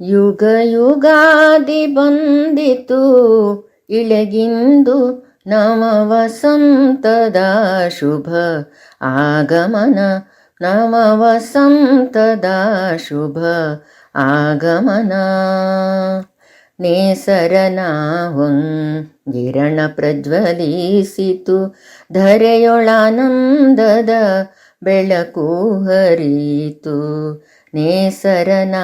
ಯುಗ ಯುಗಾದಿ ಬಂದಿತು. ಇಳೆಗಿಂದು ನವ ವಸಂತದ ಶುಭ ಆಗಮನ ನವ ವಸಂತದ ಶುಭ ಆಗಮನ. ನೇಸರನ ಗಿರಣ ಪ್ರಜ್ವಲಿಸಿತು. ಧರೆಯೊಳಾನಂದದ ಬೆಳಕು ಹರಿತು ನೇಸರನ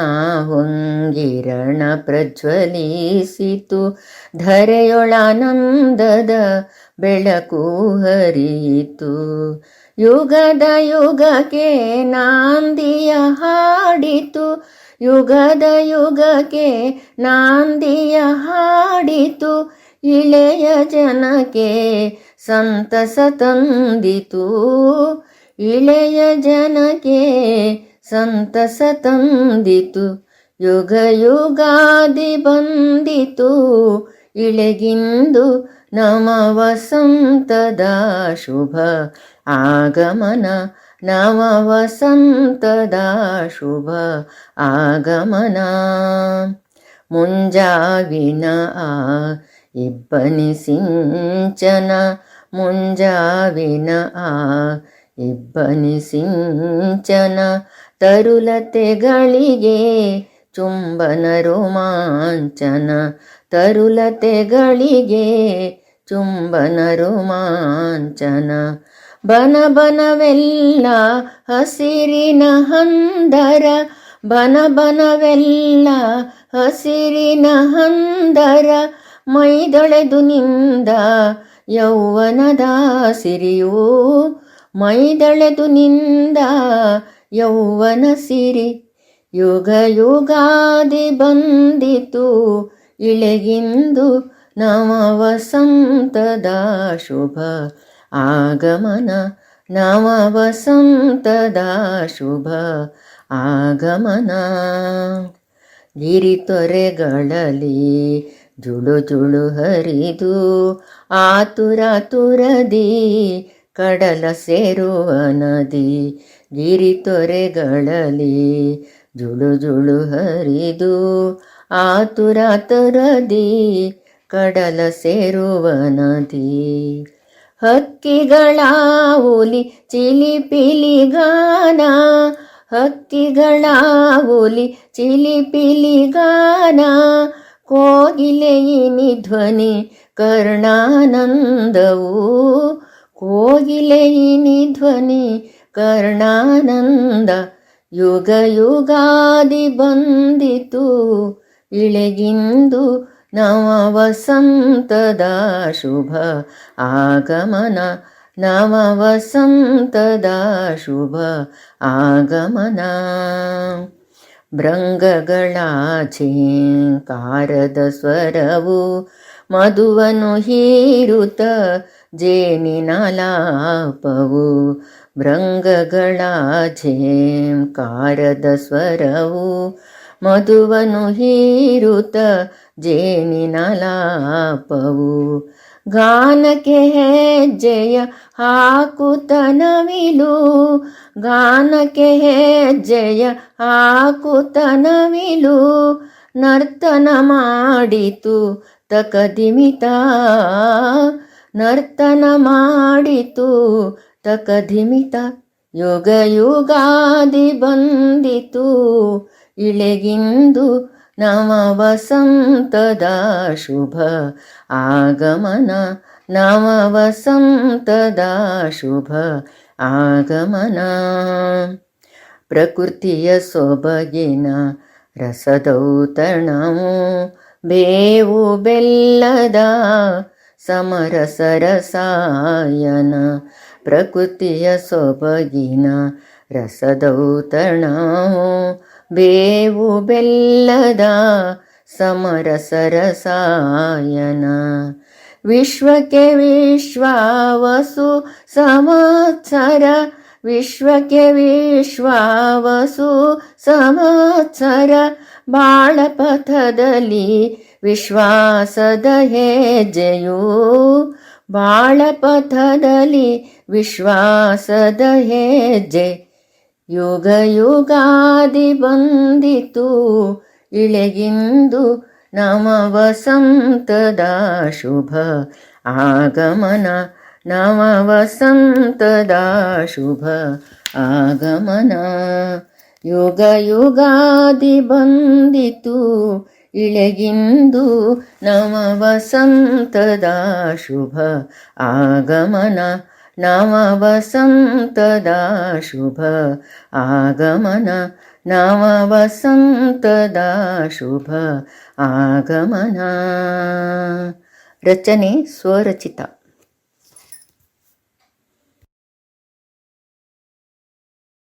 ಹೊಂಗಿರಣ ಪ್ರಜ್ವಲಿಸಿತು ಧರೆಯೊಳಾನಂದದ ಬೆಳಕು ಹರಿಯಿತು. ಯುಗದ ಯುಗಕ್ಕೆ ನಾಂದಿಯ ಹಾಡಿತು. ಯುಗದ ಯುಗಕ್ಕೆ ನಾಂದಿಯ ಹಾಡಿತು. ಇಳೆಯ ಜನಕ್ಕೆ ಸಂತಸ ತಂದಿತು. ಇಳೆಯ ಜನಕ್ಕೆ ಸಂತಸ ತಂದಿತು ಯುಗ ಯುಗಾದಿ ಬಂದಿತು. ಇಳೆಗಿಂದು ನಮ ವಸಂತದ ಶುಭ ಆಗಮನ ನವ ವಸಂತದ ಶುಭ ಆಗಮನ. ಮುಂಜಾವಿನ ಆ ಇಬ್ಬನಿ ಸಿಂಚನ, ಮುಂಜಾವಿನ ಆ ಇಬ್ಬನಿ ಸಿಂಚನ ತರುಲತೆಗಳಿಗೆ ಚುಂಬನ ರೋಮಾಂಚನ. ತರುಲತೆಗಳಿಗೆ ಚುಂಬನ ರೋಮಾಂಚನ. ಬನ ಬನವೆಲ್ಲ ಹಸಿರಿನ ಹಂದರ. ಬನ ಬನವೆಲ್ಲ ಹಸಿರಿನ ಹಂದರ. ಮೈದೊಳೆದು ನಿಂದ ಯೌವನದ ಸಿರಿಯು ಮೈದಳೆದು ನಿಂದ ಯೌವನ ಸಿರಿ ಯುಗ ಯುಗಾದಿ ಬಂದಿತು. ಇಳೆಗಿಂದು ನವವಸಂತದ ಶುಭ ಆಗಮನ. ನವವಸಂತದ ಶುಭ ಆಗಮನ. ಗಿರಿ ತೊರೆಗಳಲ್ಲಿ ಜುಳು ಜುಳು ಹರಿದು ಆತುರ ತುರದಿ ಕಡಲ ಸೇರುವ ನದಿ ಗಿರಿ ತೊರೆಗಳಲ್ಲಿ ಜುಳು ಜುಳು ಹರಿದು ಆತುರ ಕಡಲ ಸೇರುವ ನದಿ. ಹಕ್ಕಿಗಳ ಹುಲಿ ಚಿಲಿಪಿಲಿ ಗಾನ, ಹಕ್ಕಿಗಳ ಹುಲಿ ಚಿಲಿಪಿಲಿ ಗಾನ ಕೋಗಿಲೆಯಿನಿ ಧ್ವನಿ ಕರ್ಣಾನಂದವು. ಕೋಗಿಲೆಯಿನಿ ಧ್ವನಿ ಕರ್ಣಾನಂದ ಯುಗ ಯುಗಾದಿ ಬಂದಿತು. ಇಳೆಗಿಂದು ನವ ವಸಂತದ ಶುಭ ಆಗಮನ ನವ ವಸಂತದ ಶುಭ ಆಗಮನ. ಭೃಂಗಗಳ ಛೇಂಕಾರದ ಸ್ವರವು ಮಧುವನು ಹೀರುತ ಜೇನಿನ ಲಾಪವು ಭೃಂಗಗಳ ಝೇಂಕಾರದ ಸ್ವರವು ಮಧುವನು ಹೀರುತ ಜೇನಿನ ಲಾಪವು ಗಾನಕ್ಕೆ ಹೆಜ್ಜೆಯ ಹಾಕುತ ನವಿಲು ಗಾನಕ್ಕೆ ಹೆಜ್ಜೆಯ ಹಾಕುತ ನವಿಲು ನರ್ತನ ಮಾಡಿತು ತಕದಿಮಿತ ನರ್ತನ ಮಾಡಿತು ತಕಧಿಮಿತ ಯುಗ ಯುಗಾದಿ ಬಂದಿತು. ಇಳೆಗಿಂದು ನವ ವಸಂತದ ಶುಭ ಆಗಮನ ನವ ವಸಂತದ ಶುಭ ಆಗಮನ. ಪ್ರಕೃತಿಯ ಸೊಬಗಿನ ರಸದೌತಣವು ಬೇವು ಬೆಲ್ಲದ ಸಮರಸ ರಸಾಯನ ಪ್ರಕೃತಿಯ ಸೊಬಗಿನ ರಸದೌತಣ ಬೇವು ಬೆಲ್ಲದ ಸಮರಸರಸಾಯನ ವಿಶ್ವಕ್ಕೆ ವಿಶ್ವಾವಸು ಸಮತ್ಸರ, ವಿಶ್ವಕ್ಕೆ ವಿಶ್ವಾವಸು ಸಂವತ್ಸರ ಬಾಳಪಥದಲ್ಲಿ ವಿಶ್ವಾಸದ ಹೆಜ್ಜೆಯು ಬಾಳಪಥದಲ್ಲಿ ವಿಶ್ವಾಸದ ಹೆಜ್ಜೆ ಯುಗ ಯುಗಾದಿ ಬಂದಿತು, ಇಳೆಗಿಂದು ನವ ವಸಂತದ ಶುಭ. ಆಗಮನ ನವ ವಸಂತದ ಶುಭ. ಆಗಮನ ಯುಗ ಯುಗಾದಿ ಬಂದಿತು ಇಳೆಗಿಂದು ನವ ವಸಂತದ ಶುಭ ಆಗಮನ. ನವ ವಸಂತದ ಶುಭ ಆಗಮನ. ನವ ವಸಂತದ ಶುಭ ಆಗಮನ. ರಚನೆ ಸ್ವರಚಿತ.